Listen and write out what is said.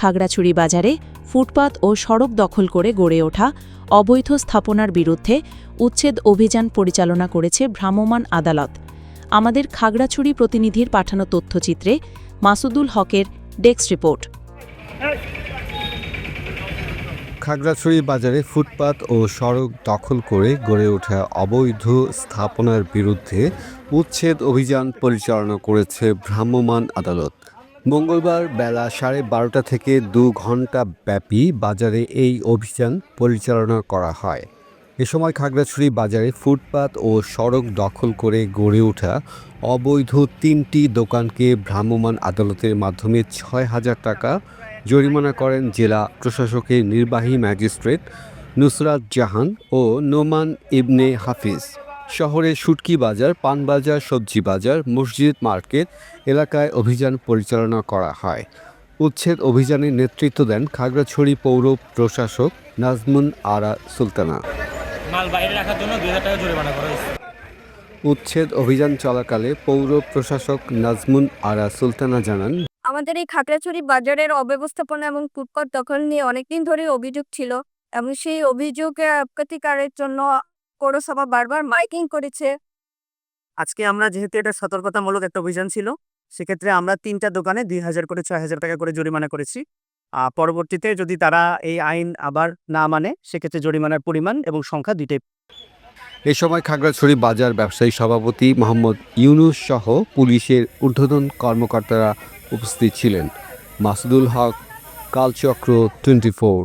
খাগড়াছড়ি বাজারে ফুটপাত ও সড়ক দখল করে গড়ে ওঠা অবৈধ স্থাপনার বিরুদ্ধে উচ্ছেদ অভিযান পরিচালনা করেছে ভ্রাম্যমাণ আদালত। আমাদের খাগড়াছড়ি প্রতিনিধির পাঠানো তথ্যচিত্রে মাসুদুল হকের ডেস্ক রিপোর্ট। খাগড়াছড়ি বাজারে ফুটপাত ও সড়ক দখল করে গড়ে ওঠা অবৈধ স্থাপনার বিরুদ্ধে উচ্ছেদ অভিযান পরিচালনা করেছে ভ্রাম্যমাণ আদালত। মঙ্গলবার বেলা সাড়ে বারোটা থেকে দু ঘণ্টা ব্যাপী বাজারে এই অভিযান পরিচালনা করা হয়। এ সময় খাগড়াছড়ি বাজারে ফুটপাত ও সড়ক দখল করে গড়ে ওঠা অবৈধ তিনটি দোকানকে ভ্রাম্যমাণ আদালতের মাধ্যমে ছয় হাজার টাকা জরিমানা করেন জেলা প্রশাসকের নির্বাহী ম্যাজিস্ট্রেট নুসরাত জাহান ও নোমান ইবনে হাফিজ। শহরের শুটকি বাজার পানবাজার সবজি বাজার মসজিদ মার্কেট এলাকায় অভিযান পরিচালনা করা হয়। উচ্ছেদ অভিযানে নেতৃত্ব দেন খাগড়াছড়ি পৌর প্রশাসক নাজমুন আরা সুলতানা। মাল বাইরে রাখার জন্য টাকা জরিমানা করা হয়েছে। উচ্ছেদ অভিযান চলাকালে পৌর প্রশাসক নাজমুন আরা সুলতানা জানান আমাদের এই খাগড়াছড়ি বাজারের অব্যবস্থাপনা এবং ফুটপাত দখল নিয়ে অনেকদিন ধরে অভিযোগ ছিল এবং সেই অভিযোগে প্রতিকারের জন্য পৌরসভা বারবার মাইকিং করেছে। আজকে আমরা যেহেতু এটা সতর্কতামূলক একটা অভিযান ছিল সেক্ষেত্রে আমরা তিনটা দোকানে দুই হাজার করে ছয় হাজার টাকা করে জরিমানা করেছি। পরবর্তীতে যদি তারা এই আইন আবার না মানে সেক্ষেত্রে জরিমানার পরিমাণ এবং সংখ্যা দুইটাই। এ সময় খাগড়াছড়ি বাজার ব্যবসায়ী সভাপতি মোহাম্মদ ইউনুস সহ পুলিশের ঊর্ধ্বতন কর্মকর্তারা উপস্থিত ছিলেন। মাসুদুল হক কালচক্র টোয়েন্টি ফোর।